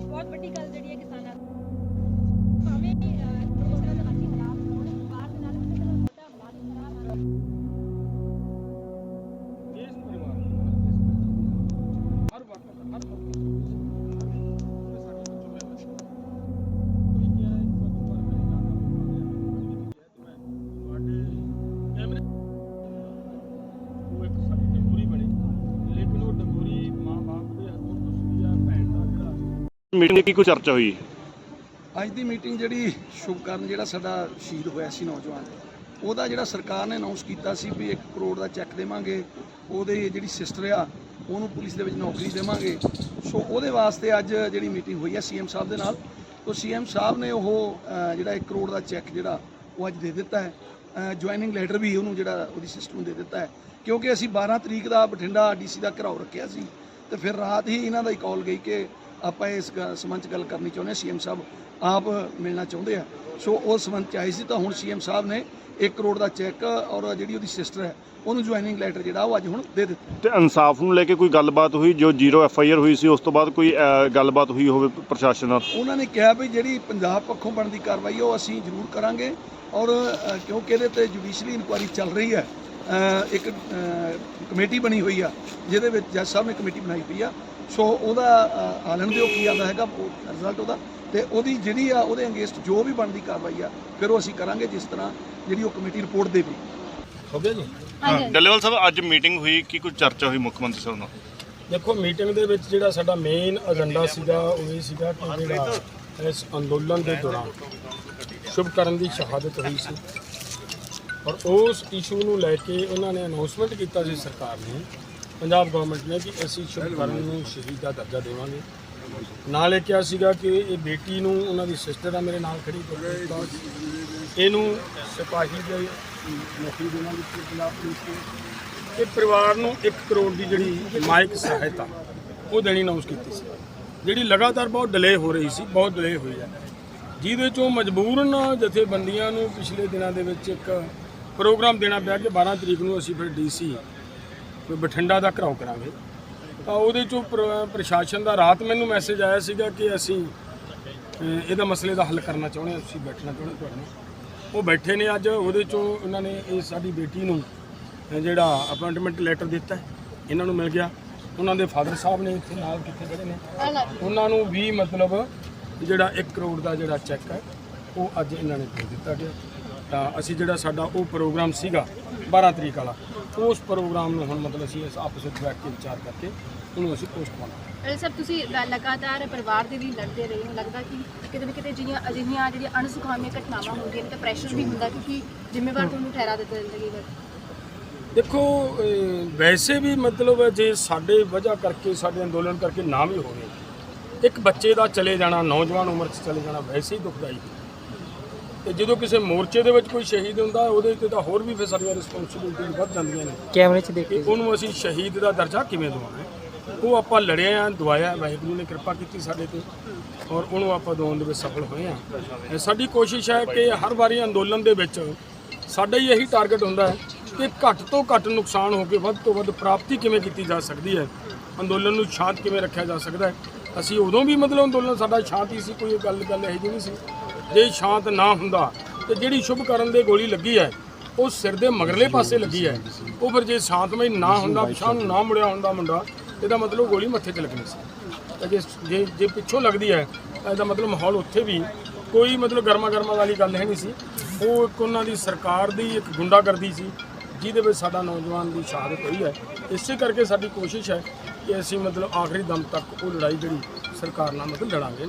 ਬਹੁਤ ਵੱਡੀ ਗੱਲ ਜਿਹੜੀ ਹੈ ਕਿਸਾਨਾਂ ਮੀਟਿੰਗ ਕੀ ਕੋਈ ਚਰਚਾ ਹੋਈ? ਅੱਜ ਦੀ ਮੀਟਿੰਗ ਜਿਹੜੀ ਸ਼ੁਭਕਰਨ ਜਿਹੜਾ ਸਾਡਾ ਸ਼ਹੀਦ ਹੋਇਆ ਸੀ ਨੌਜਵਾਨ, ਉਹਦਾ ਜਿਹੜਾ ਸਰਕਾਰ ਨੇ ਅਨਾਉਂਸ ਕੀਤਾ ਸੀ ਵੀ 1 ਕਰੋੜ ਦਾ ਚੈੱਕ ਦੇਵਾਂਗੇ, ਉਹਦੇ ਜਿਹੜੀ ਸਿਸਟਰ ਆ, ਉਹਨੂੰ ਪੁਲਿਸ ਦੇ ਵਿੱਚ ਨੌਕਰੀ ਦੇਵਾਂਗੇ। ਸੋ ਉਹਦੇ ਵਾਸਤੇ ਅੱਜ ਜਿਹੜੀ ਮੀਟਿੰਗ ਹੋਈ ਹੈ ਸੀਐਮ ਸਾਹਿਬ ਦੇ ਨਾਲ। ਤੋਂ ਸੀਐਮ ਸਾਹਿਬ ਨੇ ਉਹ ਜਿਹੜਾ 1 ਕਰੋੜ ਦਾ ਚੈੱਕ ਜਿਹੜਾ ਉਹ ਅੱਜ ਦੇ ਦਿੱਤਾ ਹੈ। ਜੁਆਇਨਿੰਗ ਲੈਟਰ ਵੀ ਉਹਨੂੰ ਜਿਹੜਾ ਉਹਦੀ ਸਿਸਟਮ ਨੂੰ ਦੇ ਦਿੱਤਾ ਹੈ। ਕਿਉਂਕਿ ਅਸੀਂ 12 ਤਰੀਕ ਦਾ ਬਠਿੰਡਾ ਡੀਸੀ ਦਾ ਘਰਾਓ ਰੱਖਿਆ ਸੀ। ਤੇ ਫਿਰ ਰਾਤ ਹੀ ਇਹਨਾਂ ਦਾ ਹੀ ਕਾਲ ਗਈ ਕਿ ਆਪਾਂ ਇਸ ਸੰਬੰਧ 'ਚ ਗੱਲ ਕਰਨੀ ਚਾਹੁੰਦੇ ਸੀਐਮ ਸਾਹਿਬ ਆਪ ਮਿਲਣਾ ਚਾਹੁੰਦੇ ਆ। ਸੋ ਉਸ ਸੰਬੰਧ 'ਚ ਆਈ ਸੀ ਤਾਂ ਹੁਣ ਸੀਐਮ ਸਾਹਿਬ ਨੇ 1 ਕਰੋੜ ਦਾ ਚੈੱਕ ਔਰ ਜਿਹੜੀ ਉਹਦੀ ਸਿਸਟਰ ਹੈ ਉਹਨੂੰ ਜੁਆਇਨਿੰਗ ਲੈਟਰ ਜਿਹੜਾ ਉਹ ਅੱਜ ਹੁਣ ਦੇ ਦਿੱਤਾ। ਤੇ ਇਨਸਾਫ ਨੂੰ ਲੈ ਕੇ ਕੋਈ ਗੱਲਬਾਤ ਹੋਈ ਜੋ ਜ਼ੀਰੋ ਐਫ ਆਈ ਆਰ ਹੋਈ ਸੀ ਉਸ ਤੋਂ ਬਾਅਦ ਕੋਈ ਗੱਲਬਾਤ ਹੋਈ ਹੋਵੇ ਪ੍ਰਸ਼ਾਸਨ ਨਾਲ? ਉਹਨਾਂ ਨੇ ਕਿਹਾ ਵੀ ਜਿਹੜੀ ਪੰਜਾਬ ਪੱਖੋਂ ਬਣਦੀ ਕਾਰਵਾਈ ਉਹ ਅਸੀਂ ਜ਼ਰੂਰ ਕਰਾਂਗੇ ਔਰ ਕਿਉਂਕਿ ਇਹਦੇ ਤੇ ਜੁਡੀਸ਼ੀਅਲੀ ਇਨਕੁਆਇਰੀ ਚੱਲ ਰਹੀ ਹੈ ਇੱਕ ਕਮੇਟੀ ਬਣੀ ਹੋਈ ਆ ਜਿਹਦੇ ਵਿੱਚ ਜੱਜ ਸਾਹਿਬ ਨੇ ਕਮੇਟੀ ਬਣਾਈ ਹੋਈ ਆ। ਸੋ ਉਹਦਾ ਆਲਣ ਦਿਓ ਕੀ ਆਉਂਦਾ ਹੈਗਾ ਰਿਜ਼ਲਟ ਉਹਦਾ। ਤੇ ਉਹਦੀ ਜਿਹੜੀ ਆ ਉਹਦੇ ਅਗੇਂਸਟ ਜੋ ਵੀ ਬਣਦੀ ਕਾਰਵਾਈ ਆ ਫਿਰ ਉਹ ਅਸੀਂ ਕਰਾਂਗੇ ਜਿਸ ਤਰ੍ਹਾਂ ਜਿਹੜੀ ਉਹ ਕਮੇਟੀ ਰਿਪੋਰਟ ਦੇਵੇ। ਹੋ ਗਿਆ ਜੀ? ਡੱਲੇਵਾਲ ਸਾਹਿਬ ਅੱਜ ਮੀਟਿੰਗ ਹੋਈ ਕੀ ਕੋਈ ਚਰਚਾ ਹੋਈ ਮੁੱਖ ਮੰਤਰੀ ਸਾਹਿਬ ਨਾਲ? ਦੇਖੋ ਮੀਟਿੰਗ ਦੇ ਵਿੱਚ ਜਿਹੜਾ ਸਾਡਾ ਮੇਨ ਏਜੰਡਾ ਸੀਗਾ ਉਹ ਇਹ ਸੀਗਾ ਕਿ ਜਿਹੜਾ ਇਸ ਅੰਦੋਲਨ ਦੇ ਦੌਰਾਨ ਸ਼ੁਭਕਰਨ ਦੀ ਸ਼ਹਾਦਤ ਹੋਈ ਸੀ। ਔਰ ਉਸ ਇਸ਼ੂ ਨੂੰ ਲੈ ਕੇ ਉਹਨਾਂ ਨੇ ਅਨਾਉਂਸਮੈਂਟ ਕੀਤਾ ਸੀ ਸਰਕਾਰ ਨੇ, ਪੰਜਾਬ ਗਵਰਨਮੈਂਟ ਨੇ ਕਿ ਅਸੀਂ ਸ਼ੁਭਕਰਨ ਨੂੰ ਸ਼ਹੀਦ ਦਾ ਦਰਜਾ ਦੇਵਾਂਗੇ। ਨਾਲ ਇਹ ਕਿਹਾ ਸੀਗਾ ਕਿ ਇਹ ਬੇਟੀ ਨੂੰ ਉਹਨਾਂ ਦੀ ਸਿਸਟਰ ਆ ਮੇਰੇ ਨਾਲ ਖੜੀ ਗੁਰਪ੍ਰੀਤ ਕੌਰ ਇਹਨੂੰ ਸਿਪਾਹੀ ਦੇ ਨੌਕਰੀ ਦੇਵਾਂਗੇ ਪੰਜਾਬ ਪੁਲਿਸ ਦੇ ਇਹ ਪਰਿਵਾਰ ਨੂੰ 1 ਕਰੋੜ ਦੀ ਜਿਹੜੀ ਮਾਇਕ ਸਹਾਇਤਾ, ਉਹ ਦੇਣੀ ਅਨਾਉਂਸ ਕੀਤੀ ਸੀ। ਜਿਹੜੀ ਲਗਾਤਾਰ ਬਹੁਤ ਡਿਲੇ ਹੋ ਰਹੀ ਸੀ, ਬਹੁਤ ਡਿਲੇ ਹੋਈ ਹੈ। ਜਿਹਦੇ ਚੋਂ ਮਜਬੂਰਨ ਜਥੇਬੰਦੀਆਂ ਨੂੰ ਪਿਛਲੇ ਦਿਨਾਂ ਦੇ ਵਿੱਚ ਇੱਕ ਪ੍ਰੋਗਰਾਮ ਦੇਣਾ ਪਿਆ ਕਿ 12 ਤਰੀਕ ਨੂੰ ਅਸੀਂ ਫਿਰ ਡੀਸੀ ਬਠਿੰਡਾ ਦਾ ਘਰਾਓ ਕਰਾਂਗੇ। ਤਾਂ ਉਹਦੇ ਚੋਂ ਪ੍ਰਸ਼ਾਸਨ ਦਾ ਰਾਤ ਮੈਨੂੰ ਮੈਸੇਜ ਆਇਆ ਸੀਗਾ ਕਿ ਅਸੀਂ ਇਹਦਾ ਮਸਲੇ ਦਾ ਹੱਲ ਕਰਨਾ ਚਾਹੁੰਦੇ ਹਾਂ, ਅਸੀਂ ਬੈਠਣਾ ਚਾਹੁੰਦੇ ਤੁਹਾਡੇ ਨਾਲ। ਉਹ ਬੈਠੇ ਨੇ ਅੱਜ, ਉਹਦੇ ਚੋਂ ਉਹਨਾਂ ਨੇ ਇਹ ਸਾਡੀ ਬੇਟੀ ਨੂੰ ਜਿਹੜਾ ਅਪਾਇੰਟਮੈਂਟ ਲੈਟਰ ਦਿੱਤਾ ਇਹਨਾਂ ਨੂੰ ਮਿਲ ਗਿਆ। ਉਹਨਾਂ ਦੇ ਫਾਦਰ ਸਾਹਿਬ ਨੇ ਇੱਥੇ ਨਾਲ ਕਿੱਥੇ ਖੜੇ ਨੇ। ਉਹਨਾਂ ਨੂੰ ਵੀ ਮਤਲਬ ਜਿਹੜਾ 1 ਕਰੋੜ ਦਾ ਜਿਹੜਾ ਚੈੱਕ ਹੈ, ਉਹ ਅੱਜ ਇਹਨਾਂ ਨੇ ਦੇ ਦਿੱਤਾ ਗਿਆ। ਤਾਂ ਅਸੀਂ ਜਿਹੜਾ ਸਾਡਾ ਉਹ ਪ੍ਰੋਗਰਾਮ ਸੀਗਾ 12 ਤਰੀਕ ਵਾਲਾ ਉਸ ਪ੍ਰੋਗਰਾਮ ਨੂੰ ਹੁਣ ਮਤਲਬ ਅਸੀਂ ਇਸ ਆਪਸ ਵਿੱਚ ਬੈਠ ਕੇ ਵਿਚਾਰ ਕਰਕੇ ਉਹਨੂੰ ਅਸੀਂ ਪੋਸਟਪੋਨ ਸਰ ਤੁਸੀਂ ਲ- ਲਗਾਤਾਰ ਪਰਿਵਾਰ ਦੇ ਵੀ ਲੜਦੇ ਰਹੇ ਹੋ ਲੱਗਦਾ ਕਿ ਕਿਤੇ ਨਾ ਕਿਤੇ ਜਿਹੜੀਆਂ ਅਜਿਹੀਆਂ ਜਿਹੜੀਆਂ ਅਣਸੁਖਾਵੀਆਂ ਘਟਨਾਵਾਂ ਹੁੰਦੀਆਂ ਨੇ ਤਾਂ ਪ੍ਰੈਸ਼ਰ ਵੀ ਹੁੰਦਾ ਕਿਉਂਕਿ ਜ਼ਿੰਮੇਵਾਰ ਤੁਹਾਨੂੰ ਠਹਿਰਾ ਦਿੱਤਾ ਜਾਂਦਾ ਕਈ ਵਾਰ। ਦੇਖੋ ਅਹ, ਵੈਸੇ ਵੀ ਮਤਲਬ ਜੇ ਸਾਡੇ ਵਜ੍ਹਾ ਕਰਕੇ ਸਾਡੇ ਅੰਦੋਲਨ ਕਰਕੇ ਨਾ ਵੀ ਹੋਵੇ ਇੱਕ ਬੱਚੇ ਦਾ ਚਲੇ ਜਾਣਾ ਨੌਜਵਾਨ ਉਮਰ 'ਚ ਚਲੇ ਜਾਣਾ ਵੈਸੇ ਹੀ ਦੁਖਦਾਈ। ਹੈ ਤੇ ਜਦੋਂ ਕਿਸੇ ਮੋਰਚੇ ਦੇ ਵਿੱਚ ਕੋਈ ਸ਼ਹੀਦ ਹੁੰਦਾ ਉਹਦੇ ਤੇ ਤਾਂ ਹੋਰ ਵੀ ਫਿਰ ਸਾਡੀਆਂ ਰਿਸਪੌਂਸਿਬਿਲਟੀ ਵੱਧ ਜਾਂਦੀਆਂ ਨੇ। ਕੈਮਰੇ 'ਚ ਦੇਖ ਕਿ ਉਹਨੂੰ ਅਸੀਂ ਸ਼ਹੀਦ ਦਾ ਦਰਜਾ ਕਿਵੇਂ ਦਵਾਂਗੇ? ਉਹ ਆਪਾਂ ਲੜੇ ਆ ਦਵਾਇਆ ਵਾਹਿਗੁਰੂ ਨੇ ਕਿਰਪਾ ਕੀਤੀ ਸਾਡੇ ਤੇ ਔਰ ਉਹਨੂੰ ਆਪਾਂ ਦਵਾਉਣ ਦੇ ਵਿੱਚ ਸਫਲ ਹੋਏ ਆ। ਇਹ ਸਾਡੀ ਕੋਸ਼ਿਸ਼ ਹੈ ਕਿ ਹਰ ਵਾਰੀ ਅੰਦੋਲਨ ਦੇ ਵਿੱਚ ਸਾਡਾ ਹੀ ਇਹੀ ਟਾਰਗੇਟ ਹੁੰਦਾ ਹੈ ਕਿ ਘੱਟ ਤੋਂ ਘੱਟ ਨੁਕਸਾਨ ਹੋ ਕੇ ਵੱਧ ਤੋਂ ਵੱਧ ਪ੍ਰਾਪਤੀ ਕਿਵੇਂ ਕੀਤੀ ਜਾ ਸਕਦੀ ਹੈ ਅੰਦੋਲਨ ਨੂੰ ਸ਼ਾਂਤ ਕਿਵੇਂ ਰੱਖਿਆ ਜਾ ਸਕਦਾ ਹੈ। ਅਸੀਂ ਉਦੋਂ ਵੀ ਮਤਲਬ ਅੰਦੋਲਨ ਸਾਡਾ ਸ਼ਾਂਤ ਸੀ ਕੋਈ ਗੱਲ ਗੱਲ ਇਹੋ ਜਿਹੀ ਨਹੀਂ ਸੀ। ਜੇ ਸ਼ਾਂਤ ਨਾ ਹੁੰਦਾ ਤੇ ਜਿਹੜੀ ਸ਼ੁਭ ਕਰਨ ਦੇ ਗੋਲੀ ਲੱਗੀ ਹੈ ਉਹ ਸਿਰ ਦੇ ਮਗਰਲੇ ਪਾਸੇ ਲੱਗੀ ਹੈ। ਉਹ ਫਿਰ ਜੇ ਸ਼ਾਂਤਮਈ ਨਾ ਹੁੰਦਾ ਪਿਛਾਂ ਨੂੰ ਨਾ ਮੁੜਿਆ ਹੁੰਦਾ ਮੁੰਡਾ ਇਹਦਾ ਮਤਲਬ ਗੋਲੀ ਮੱਥੇ 'ਚ ਲੱਗਣੀ ਸੀ। ਜੇ ਜੇ ਜੇ ਪਿੱਛੋਂ ਲੱਗਦੀ ਹੈ ਤਾਂ ਇਹਦਾ ਮਤਲਬ ਮਾਹੌਲ ਉੱਥੇ ਵੀ ਕੋਈ ਮਤਲਬ ਗਰਮਾ ਗਰਮਾ ਵਾਲੀ ਗੱਲ ਹੈ ਨਹੀਂ ਸੀ। ਉਹ ਇੱਕ ਉਹਨਾਂ ਦੀ ਸਰਕਾਰ ਦੀ ਇੱਕ ਗੁੰਡਾਗਰਦੀ ਸੀ ਜਿਹਦੇ ਵਿੱਚ ਸਾਡਾ ਨੌਜਵਾਨ ਦੀ ਸ਼ਹਾਦਤ ਹੋਈ ਹੈ। ਇਸੇ ਕਰਕੇ ਸਾਡੀ ਕੋਸ਼ਿਸ਼ ਹੈ ਕਿ ਅਸੀਂ ਮਤਲਬ ਆਖਰੀ ਦਮ ਤੱਕ ਉਹ ਲੜਾਈ ਜਿਹੜੀ ਸਰਕਾਰ ਨਾਲ ਮਤਲਬ ਲੜਾਂਗੇ।